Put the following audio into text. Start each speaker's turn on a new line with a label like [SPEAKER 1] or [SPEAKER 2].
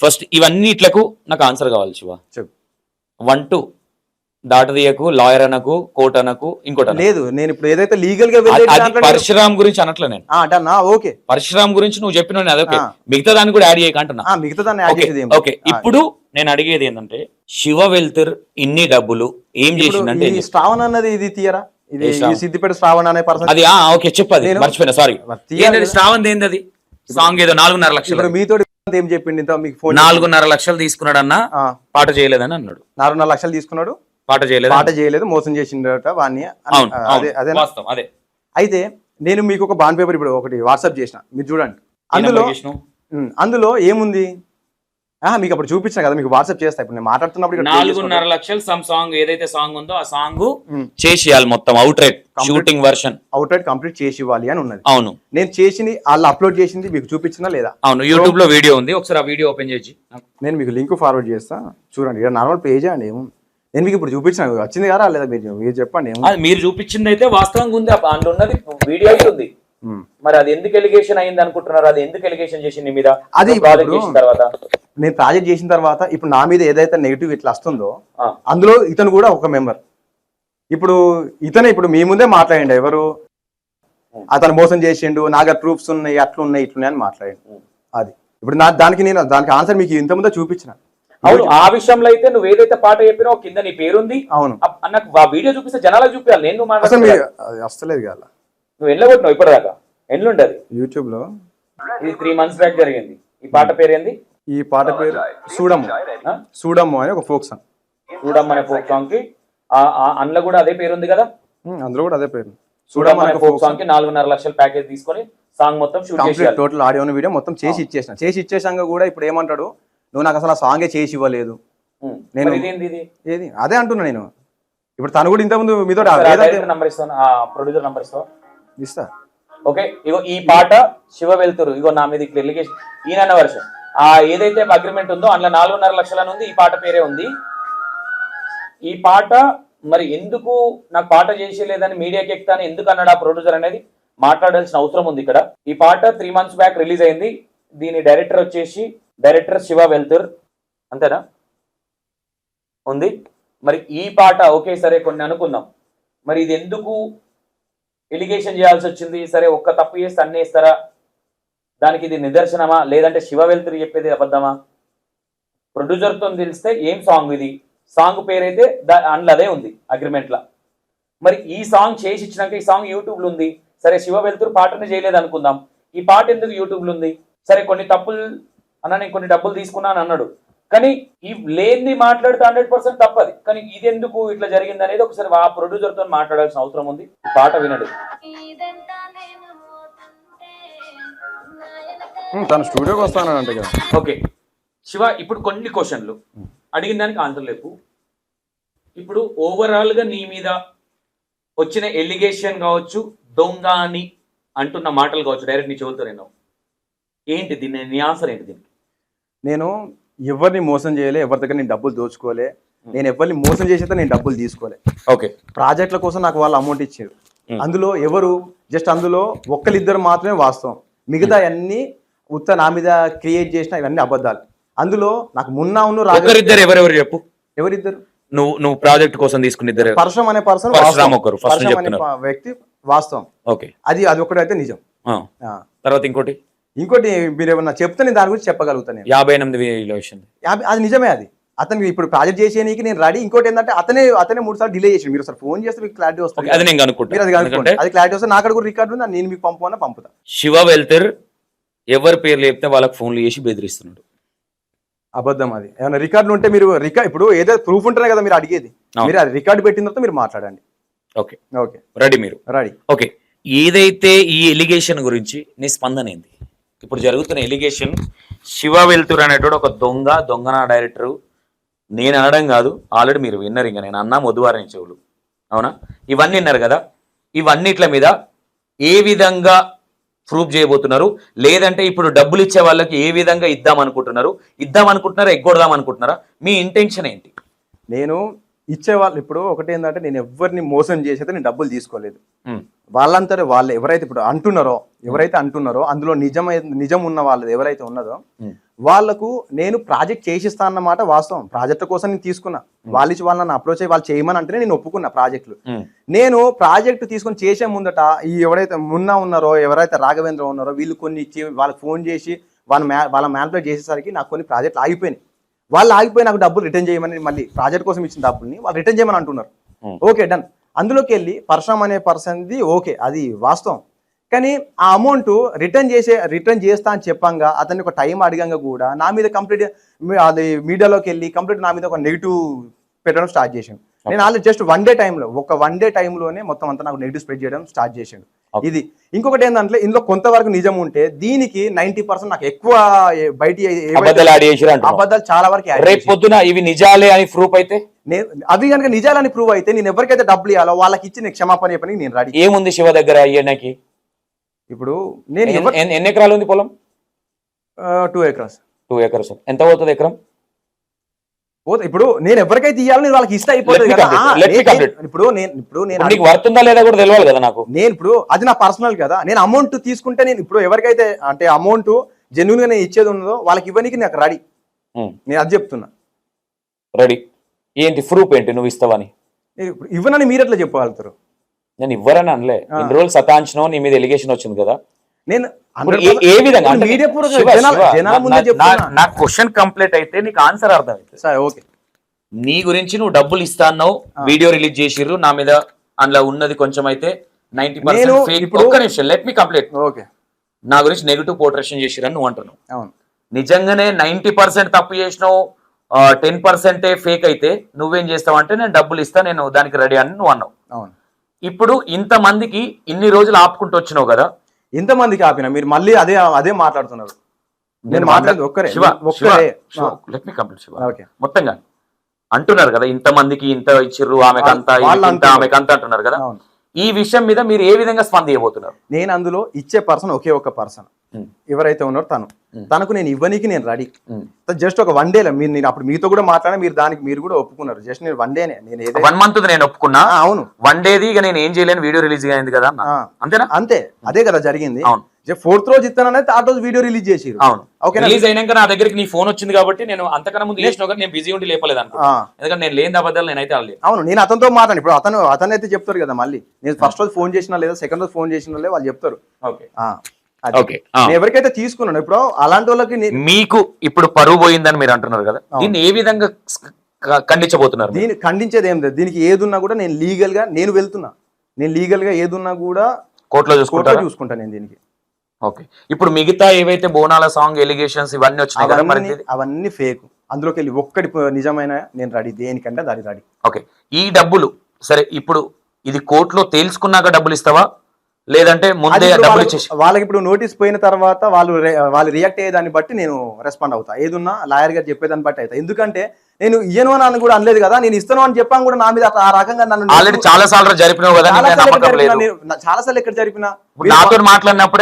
[SPEAKER 1] First ఇవన్నీ ఇట్లకు నాకు answer కావాలి శివ. వన్ టూ దాటదీయకు లాయర్ అనకు కోర్ట్ అనకు ఇంకోటి.
[SPEAKER 2] లేదు నేను ఇప్పుడు ఏదైతే లీగల్గా
[SPEAKER 1] పరశురామ్ గురించి అనట్లే నేను.
[SPEAKER 2] అంటన్నా ఓకే
[SPEAKER 1] పరశురామ్ గురించి నువ్వు చెప్పిన అదొకే. మిగతా దాన్ని కూడా యాడ్ చేయక అంటున్నా.
[SPEAKER 2] ఆ, మిగతా దాన్ని యాడ్
[SPEAKER 1] ఓకే
[SPEAKER 2] చేసేది
[SPEAKER 1] ఇప్పుడు నేను అడిగేది ఏంటంటే శివ వెల్తర్ ఇన్ని డబ్బులు ఏం చేసిందంటే
[SPEAKER 2] శ్రావణ్ అన్నది ఇది తీయరా? ఇది
[SPEAKER 1] శ్రావణ్?
[SPEAKER 2] సిద్దిపేట శ్రావణ్ అనే పర్సన్
[SPEAKER 1] అది ఆ ఓకే చెప్పు అది.
[SPEAKER 2] నేను-
[SPEAKER 1] మర్చిపోయినా సారీ. శ్రావంత్ ఏంది అది? సాంగ్ ఏదో నాలుగున్నర లక్షలు.
[SPEAKER 2] మీతో ఏం చెప్పిండి ఇంత మీకు ఫోన్
[SPEAKER 1] నాలుగున్నర లక్షలు తీసుకున్నాడన్న
[SPEAKER 2] ఆ,
[SPEAKER 1] పాట చేయలేదని అన్నాడు.
[SPEAKER 2] నాలుగున్నర లక్షలు తీసుకున్నాడు.
[SPEAKER 1] పాట చేయలేదు
[SPEAKER 2] పాట చేయలేదు మోసం చేసిండట వాడిని అదే. అదే
[SPEAKER 1] అదే.
[SPEAKER 2] అయితే నేను మీకు ఒక బాండ్ పేపర్ ఇప్పుడు ఒకటి వాట్సాప్ చేసిన మీరు చూడండి. అందులో అందులో ఏముంది? మీకు అప్పుడు చూపించిన కదా మీకు వాట్సాప్ చేస్తా. ఇప్పుడు నేను మాట్లాడుతున్నప్పుడు
[SPEAKER 1] నాలుగున్నర లక్షలు సమ్ సాంగ్ ఏదైతే సాంగ్ ఉందో ఆ సాంగ్. చేసేయాలి మొత్తం outright shooting version
[SPEAKER 2] outright complete చేసి ఇవ్వాలి అని ఉన్నది.
[SPEAKER 1] అవును.
[SPEAKER 2] నేను చేసింది వాళ్ళు అప్లోడ్ చేసింది మీకు చూపించినా లేదా?
[SPEAKER 1] అవును యూట్యూబ్లో వీడియో ఉంది ఒకసారి ఆ వీడియో ఓపెన్ చేసి
[SPEAKER 2] నేను మీకు లింక్ ఫార్వర్డ్ చేస్తా. చూడండి నార్మల్ పేజ్ అండి ఏమో. నేను మీకు ఇప్పుడు చూపించిన వచ్చింది కదా లేదా మీరు మీరు చెప్పండి
[SPEAKER 1] మీరు చూపించింది అయితే వాస్తవంగా ఉంది అందులో ఉన్నది వీడియో ఉంది. మరి అది ఎందుకు ఎలిగేషన్ అయింది అనుకుంటున్నారు? అది ఎందుకు ఎలిగేషన్ చేసింది మీద?
[SPEAKER 2] అది
[SPEAKER 1] ప్రాజెక్ట్ చేసిన తర్వాత?
[SPEAKER 2] నేను ప్రాజెక్ట్ చేసిన తర్వాత ఇప్పుడు నా మీద ఏదైతే నెగిటివ్ ఇట్లా వస్తుందో. అందులో ఇతను కూడా ఒక మెంబర్ ఇప్పుడు ఇతనే ఇప్పుడు మీ ముందే మాట్లాడండి ఎవరు? అతను మోసం చేసిండు నా దగ్గర ప్రూఫ్స్ ఉన్నాయి అట్లా ఉన్నాయి ఇట్లున్నాయి అని మాట్లాడండి.
[SPEAKER 1] ఉం.
[SPEAKER 2] అది. ఇప్పుడు నా దానికి నేను దానికి ఆన్సర్ మీకు ఇంత ముందే చూపించిన.
[SPEAKER 1] అవును ఆ విషయంలో అయితే నువ్వు ఏదైతే పాట చెప్పినావో కింద నీ పేరుంది.
[SPEAKER 2] అవును.
[SPEAKER 1] నాకు ఆ వీడియో చూపిస్తే జనాలకు చూపించాలి నేను
[SPEAKER 2] అసలు వస్తలేదు కదా.
[SPEAKER 1] నువ్వు ఎల్లగొట్టినావు ఇప్పటిదాకా? ఎల్లుండది
[SPEAKER 2] యూట్యూబ్లో
[SPEAKER 1] ఇది త్రీ మంత్స్ బ్యాక్ జరిగింది. ఈ పాట పేరు ఏంది
[SPEAKER 2] ఈ పాట పేరు చూడము
[SPEAKER 1] ఆ?
[SPEAKER 2] చూడము అని ఒక ఫోక్ సాంగ్.
[SPEAKER 1] చూడమ్మ అనే ఫోక్ సాంగ్కి అందులో కూడా అదే పేరు ఉంది కదా
[SPEAKER 2] అందులో కూడా అదే పేరు.
[SPEAKER 1] చూడమ్మ
[SPEAKER 2] అనే
[SPEAKER 1] ఫోక్ సాంగ్కి నాలుగున్నర లక్షల ప్యాకేజ్ తీసుకొని సాంగ్ మొత్తం షూట్
[SPEAKER 2] టోటల్ ఆడియో వీడియో మొత్తం చేసి ఇచ్చేసిన. చేసి ఇచ్చేసాక కూడా ఇప్పుడు ఏమంటాడు? నువ్వు నాకు అసలు ఆ సాంగే చేసి ఇవ్వలేదు. నేను- ఏది? అదే అంటున్నా నేను. ఇప్పుడు తను కూడా ఇంతకుముందు మీతో
[SPEAKER 1] నంబర్ ఇస్తాను ఆ ప్రొడ్యూసర్ నంబర్ ఇస్తావు?
[SPEAKER 2] ఇస్తా.
[SPEAKER 1] ఓకే? ఇగో ఈ పాట శివ వెళ్తురు ఇగో నా మీద ఇక్కడ ఎలిగేషన్ ఈయన వర్షం. ఆ ఏదైతే అగ్రిమెంట్ ఉందో అందులో నాలుగున్నర లక్షలని ఉంది ఈ పాట పేరే ఉంది. ఈ పాట మరి ఎందుకు నాకు పాట చేసేలేదని మీడియాకి ఎక్కుతాను? ఎందుకు అన్నాడు ఆ ప్రొడ్యూసర్ అనేది? మాట్లాడాల్సిన అవసరం ఉంది ఇక్కడ. ఈ పాట త్రీ మంత్స్ బ్యాక్ రిలీజ్ అయింది. దీని డైరెక్టర్ వచ్చేసి డైరెక్టర్ శివ వెల్తుర్ అంతేనా? ఉంది. మరి ఈ పాట ఓకే సరే కొన్ని అనుకుందాం. మరి ఇది ఎందుకు ఎలిగేషన్ చేయాల్సి వచ్చింది. సరే ఒక్క తప్పు చేస్తే అన్నీ ఇస్తారా దానికి ఇది నిదర్శనమా? లేదంటే శివ వెళ్తురు చెప్పేది అబద్ధమా? ప్రొడ్యూసర్తో తెలిస్తే ఏం సాంగ్ ఇది? సాంగ్ పేరైతే దా- అందులో అదే ఉంది అగ్రిమెంట్లో. మరి ఈ సాంగ్ చేసి ఇచ్చినాక ఈ సాంగ్ యూట్యూబ్లో ఉంది. సరే శివ వెళ్తురు పాటనే చేయలేదు అనుకుందాం. ఈ పాట ఎందుకు యూట్యూబ్లో ఉంది? సరే కొన్ని తప్పులు అన్న నేను కొన్ని డబ్బులు తీసుకున్నాను అన్నాడు. కానీ ఈ లేనిది మాట్లాడితే హండ్రెడ్ పర్సెంట్ తప్పది. కానీ ఇది ఎందుకు ఇట్లా జరిగింది అనేది ఒకసారి ఆ ప్రొడ్యూసర్తో మాట్లాడాల్సిన అవసరం ఉంది. ఈ పాట వినడు.
[SPEAKER 2] తను స్టూడియోకి వస్తాను అంటే కదా.
[SPEAKER 1] ఓకే. శివ ఇప్పుడు కొన్ని క్వశ్చన్లు. అడిగిన దానికి ఆన్సర్ లేపు. ఇప్పుడు ఓవరాల్గా నీ మీద వచ్చిన ఎలిగేషన్ కావచ్చు దొంగ అని అంటున్న మాటలు కావచ్చు డైరెక్ట్ నీ చెబుతా నేను ఏంటి దీన్ని? నీ ఆన్సర్ ఏంటి దీనికి?
[SPEAKER 2] నేను ఎవరిని మోసం చేయలే ఎవరి దగ్గర నేను డబ్బులు దోచుకోలే నేను ఎవరిని మోసం చేసేస్తే నేను డబ్బులు తీసుకోలే.
[SPEAKER 1] ఓకే.
[SPEAKER 2] ప్రాజెక్టుల కోసం నాకు వాళ్ళు అమౌంట్ ఇచ్చారు. అందులో ఎవరు జస్ట్ అందులో ఒక్కరిద్దరు మాత్రమే వాస్తవం. మిగతా అన్ని ఉత్త నా మీద క్రియేట్ చేసిన ఇవన్నీ అబద్ధాలు. అందులో నాకు మున్నా ఉన్న రాజు
[SPEAKER 1] ఒకరిద్దరు ఎవరెవరు చెప్పు?
[SPEAKER 2] ఎవరిద్దరు?
[SPEAKER 1] నువ్వు నువ్వు ప్రాజెక్ట్ కోసం తీసుకున్న ఇద్దరు
[SPEAKER 2] అనే పర్సన్ అనే వ్యక్తి వాస్తవం.
[SPEAKER 1] ఓకే.
[SPEAKER 2] అది అది ఒకటి అయితే నిజం.
[SPEAKER 1] తర్వాత ఇంకోటి?
[SPEAKER 2] ఇంకోటి మీరు ఏమన్నా చెప్తే నేను దాని గురించి చెప్పగలుగుతాను
[SPEAKER 1] యాభై ఎనిమిది వేల
[SPEAKER 2] యాభై- అది నిజమే అది. అతనికి ఇప్పుడు ప్రాజెక్ట్ చేసేయడానికి నేను రెడీ. ఇంకోటి ఏంటంటే అతనే అతనే మూడు సార్లు డిలే చేసి మీరు సార్ ఫోన్ చేస్తే మీకు క్లారిటీ వస్తుంది.
[SPEAKER 1] అది నేను
[SPEAKER 2] మీరు అది కనుక్కోండి. అది క్లారిటీ వస్తే నాకు కూడా రికార్డు ఉంది? నేను మీకు పంపమన్నా పంపుతా.
[SPEAKER 1] శివ వెల్తర్ ఎవరి పేర్లు చెప్తే వాళ్ళకి ఫోన్లు చేసి బెదిరిస్తున్నాడు.
[SPEAKER 2] అబద్ధం అది. ఏమైనా రికార్డులు ఉంటే మీరు రికార్డ్ ఇప్పుడు ఏదో ప్రూఫ్ ఉంటేనే కదా మీరు అడిగేది. మీరు అది రికార్డు పెట్టిన తర్వాత మీరు మాట్లాడండి.
[SPEAKER 1] ఓకే.
[SPEAKER 2] ఓకే.
[SPEAKER 1] రెడీ మీరు.
[SPEAKER 2] రెడీ.
[SPEAKER 1] ఓకే. ఏదైతే ఈ ఎలిగేషన్ గురించి నీ స్పందన ఏంది? ఇప్పుడు జరుగుతున్న ఎలిగేషన్ శివ వెలుతురు అనేటువంటి ఒక దొంగ దొంగన డైరెక్టర్. నేను అనడం కాదు ఆల్రెడీ మీరు విన్నారు ఇంకా నేను అన్నా మొద్దువారని చెవులు. అవునా? ఇవన్నీ విన్నారు కదా? ఇవన్నిట్ల మీద ఏ విధంగా ప్రూఫ్ చేయబోతున్నారు? లేదంటే ఇప్పుడు డబ్బులు ఇచ్చే వాళ్ళకి ఏ విధంగా ఇద్దాం అనుకుంటున్నారు ఇద్దాం అనుకుంటున్నారా ఎగ్గొడదాం అనుకుంటున్నారా మీ ఇంటెన్షన్ ఏంటి?
[SPEAKER 2] నేను ఇచ్చే వాళ్ళు ఇప్పుడు ఒకటి ఏంటంటే నేను ఎవరిని మోసం చేసేది నేను డబ్బులు తీసుకోలేదు.
[SPEAKER 1] ఉమ్,
[SPEAKER 2] వాళ్ళంతా వాళ్ళు ఎవరైతే ఇప్పుడు అంటున్నారో ఎవరైతే అంటున్నారో అందులో నిజమై నిజం ఉన్న వాళ్ళది ఎవరైతే ఉన్నదో
[SPEAKER 1] ఉమ్,
[SPEAKER 2] వాళ్ళకు నేను ప్రాజెక్ట్ చేసిస్తా అన్నమాట వాస్తవం. ప్రాజెక్ట్ కోసం నేను తీసుకున్నా. వాళ్ళు ఇచ్చి వాళ్ళు నన్ను అప్రోచ్ అయ్యి వాళ్ళు చేయమని అంటేనే నేను ఒప్పుకున్నా ప్రాజెక్టులు. నేను ప్రాజెక్ట్ తీసుకొని చేసే ముందట ఈ ఎవరైతే మున్నా ఉన్నారో ఎవరైతే రాఘవేంద్ర ఉన్నారో వీళ్ళు కొన్ని ఇచ్చి వాళ్ళకి ఫోన్ చేసి వాళ్ళ మ్యా వాళ్ళ మ్యాన్పులేట్ చేసేసరికి నాకు కొన్ని ప్రాజెక్టులు ఆగిపోయినాయి. వాళ్ళు ఆగిపోయి నాకు డబ్బులు రిటర్న్ చేయమని మళ్ళీ ప్రాజెక్ట్ కోసం ఇచ్చిన డబ్బుల్ని వాళ్ళు రిటర్న్ చేయమని అంటున్నారు.
[SPEAKER 1] Hmm.
[SPEAKER 2] Okay done. అందులోకి వెళ్ళి పరశురామ్ అనే పర్సన్ది ఓకే అది వాస్తవం. కానీ ఆ అమౌంట్ రిటర్న్ చేసే రిటర్న్ చేస్తా అని చెప్పంగా అతన్ని ఒక టైం అడిగంగా కూడా నా మీద కంప్లీట్ అది మీడియాలోకి వెళ్ళి కంప్లీట్ నా మీద ఒక నెగిటివ్ పెట్టడం స్టార్ట్ చేసాను నేను ఆల్రెడీ జస్ట్ వన్ డే టైంలో ఒక వన్ డే టైంలోనే మొత్తం అంతా నాకు నెగిటివ్ స్ప్రెడ్ చేయడం స్టార్ట్
[SPEAKER 1] Okay.
[SPEAKER 2] ఇది. ఇంకొకటి ఏంటంటే ఇందులో కొంతవరకు నిజం ఉంటే దీనికి నైన్టీ పర్సెంట్ నాకు ఎక్కువ బయట
[SPEAKER 1] అబద్ధాలు
[SPEAKER 2] చాలా వరకు
[SPEAKER 1] రేపు పొద్దున ఇవి నిజాలే అని ప్రూఫ్ అయితే?
[SPEAKER 2] నేను అవి కనుక నిజాలని ప్రూవ్ అయితే నేను ఎవరికైతే డబ్బులు ఇవ్వాలో వాళ్ళకి ఇచ్చి నేను క్షమాపణ చెప్పని నేను రెడీ.
[SPEAKER 1] ఏముంది శివ దగ్గర అయ్యడానికి
[SPEAKER 2] ఇప్పుడు నేను
[SPEAKER 1] ఎన్- ఎన్- ఎన్ని ఎకరాలు ఉంది పొలం?
[SPEAKER 2] Two acres.
[SPEAKER 1] Two acres. ఎంత పోతుంది ఎకరం?
[SPEAKER 2] పోతే ఇప్పుడు నేను ఎవరికైతే ఇవ్వాలో నేను వాళ్ళకి ఇస్తే అయిపోతుంది కదా. ఇప్పుడు నేను ఇప్పుడు నేను
[SPEAKER 1] నీకు వర్తుందా లేదా కూడా తెలియాలి కదా నాకు.
[SPEAKER 2] నేను ఇప్పుడు అది నా పర్సనల్ కదా. నేను అమౌంట్ తీసుకుంటే నేను ఇప్పుడు ఎవరికైతే అంటే అమౌంట్ జెన్యున్గా నేను ఇచ్చేది ఉన్నదో వాళ్ళకి ఇవ్వడానికి నాకు రెడీ నేను అది చెప్తున్నా.
[SPEAKER 1] రెడీ ఏంటి ప్రూఫ్ ఏంటి నువ్వు ఇస్తావని?
[SPEAKER 2] ఇప్పుడు ఇవ్వనని మీరు ఎట్లా చెప్పగలుగుతారు?
[SPEAKER 1] నేను ఇవ్వరని అనలే. ఇన్ని రోజులు సతాంచడం నీ మీద ఎలిగేషన్ వచ్చింది కదా.
[SPEAKER 2] నేను
[SPEAKER 1] ఏ- విధంగా?
[SPEAKER 2] మీడియా
[SPEAKER 1] నా- క్వశ్చన్ కంప్లీట్ అయితే నీకు ఆన్సర్ అర్థమైంది
[SPEAKER 2] సరే ఓకే.
[SPEAKER 1] నీ గురించి నువ్వు డబ్బులు ఇస్తా అన్నావు వీడియో రిలీజ్ చేసిర్రు నా మీద అందులో ఉన్నది కొంచెం అయితే నైన్టీ
[SPEAKER 2] నేను
[SPEAKER 1] పర్సెంట్ ఒక్క నిమిషం లెట్ మీ కంప్లీట్
[SPEAKER 2] ఓకే.
[SPEAKER 1] నా గురించి నెగిటివ్ పోర్ట్రేషన్ చేసిరని నువ్వు అంటున్నావు.
[SPEAKER 2] అవును.
[SPEAKER 1] నిజంగానే నైన్టీ పర్సెంట్ తప్పు చేసినావు టెన్ పర్సెంటే ఫేక్ అయితే నువ్వేం చేస్తావు అంటే నేను డబ్బులు ఇస్తా నేను దానికి రెడీ అని నువ్వు అన్నావు.
[SPEAKER 2] అవును.
[SPEAKER 1] ఇప్పుడు ఇంత మందికి ఇన్ని రోజులు ఆపుకుంటూ వచ్చినావు కదా
[SPEAKER 2] ఇంతమందికి ఆపిన మీరు మళ్ళీ అదే అదే మాట్లాడుతున్నారు. నేను మాట్లాడేది ఒక్కరే
[SPEAKER 1] శివ
[SPEAKER 2] ఒక్కరే.
[SPEAKER 1] Let me complete Shiva.
[SPEAKER 2] Okay.
[SPEAKER 1] అంటున్నారు కదా ఇంత మందికి ఇంత ఇచ్చిర్రు ఆమెకు అంత ఇంత. ఆమెకు అంత అంటున్నారు కదా. ఈ విషయం మీద మీరు ఏ విధంగా స్పందించబోతున్నారు?
[SPEAKER 2] నేను అందులో ఇచ్చే పర్సన్ ఒకే ఒక పర్సన్. ఎవరైతే ఉన్నారో తను. తనకు నేను ఇవ్వనీకి నేను రెడీ. జస్ట్ ఒక వన్ డేలో మీరు నేను అప్పుడు మీతో కూడా మాట్లాడినా మీరు దానికి మీరు కూడా ఒప్పుకున్నారు. జస్ట్ నేను వన్ డేనే. నేను ఏదైతే
[SPEAKER 1] వన్ మంత్ నేను ఒప్పుకున్నా.
[SPEAKER 2] అవును.
[SPEAKER 1] వన్ డేది ఇక నేను ఏం చేయలేను వీడియో రిలీజ్ అయింది కదా. అంతేనా?
[SPEAKER 2] అంతే. అదే కదా జరిగింది.
[SPEAKER 1] అవును.
[SPEAKER 2] ఫోర్త్ రోజు ఇస్తాననేది ఆ రోజు వీడియో రిలీజ్ చేసి
[SPEAKER 1] అవును.
[SPEAKER 2] ఓకేనా?
[SPEAKER 1] రిలీజ్ అయినాక నా దగ్గరికి నీ ఫోన్ వచ్చింది కాబట్టి నేను అంతకన్నా ముందు కానీ నేను బిజీ ఉండి లేపలేదు అనుకో. ఎందుకంటే నేను లేని అబద్ధాలు నేనైతే అనలేదు
[SPEAKER 2] అవును నేను అతనితో మాట్లాడి ఇప్పుడు అతను అతను అయితే చెప్తారు కదా మళ్ళీ. నేను ఫస్ట్ రోజు ఫోన్ చేసినా లేదా సెకండ్ రోజు ఫోన్ చేసినా లేదా వాళ్ళు చెప్తారు.
[SPEAKER 1] ఓకే. ఓకే
[SPEAKER 2] ఎవరికైతే తీసుకున్నాను ఇప్పుడు అలాంటి వాళ్ళకి
[SPEAKER 1] మీకు ఇప్పుడు పరువు పోయిందని మీరు అంటున్నారు కదా? దీన్ని ఏ విధంగా ఖండించబోతున్నారు?
[SPEAKER 2] దీన్ని ఖండించేది ఏం లేదు. దీనికి ఏది ఉన్నా కూడా నేను లీగల్గా నేను వెళ్తున్నా. నేను లీగల్గా ఏది ఉన్నా కూడా
[SPEAKER 1] కోర్టులో
[SPEAKER 2] చూసుకుంటా నేను దీనికి.
[SPEAKER 1] ఓకే. ఇప్పుడు మిగతా ఏవైతే బోనాల సాంగ్ ఎలిగేషన్స్ ఇవన్నీ వచ్చినాయి కదా మరి?
[SPEAKER 2] అవన్నీ ఫేక్ అందులోకి వెళ్ళి ఒక్కటి నిజమైన నేను రెడీ దేనికంటే అది రెడీ
[SPEAKER 1] ఓకే. ఈ డబ్బులు సరే ఇప్పుడు ఇది కోర్టులో తేల్చుకున్నాక డబ్బులు ఇస్తావా? లేదంటే ముందే డబ్బులు ఇచ్చేసి
[SPEAKER 2] వాళ్ళకి ఇప్పుడు నోటీస్ పోయిన తర్వాత వాళ్ళు వాళ్ళు రియాక్ట్ అయ్యే దాన్ని బట్టి నేను రెస్పాండ్ అవుతా. ఏదున్నా లాయర్ గారు చెప్పేదాన్ని బట్టి అవుతా. ఎందుకంటే నేను ఇయ్యను అని కూడా అనలేదు కదా నేను ఇస్తాను అని చెప్పాను కూడా నా మీద ఆ రకంగా నన్ను
[SPEAKER 1] ఆల్రెడీ చాలా సార్లు జరిపినావు కదా
[SPEAKER 2] చాలా సార్లు ఎక్కడ జరిపినా నేను- చాలా సార్లు ఎక్కడ జరిపినా
[SPEAKER 1] ఇప్పుడు నాతో మాట్లాడినప్పుడు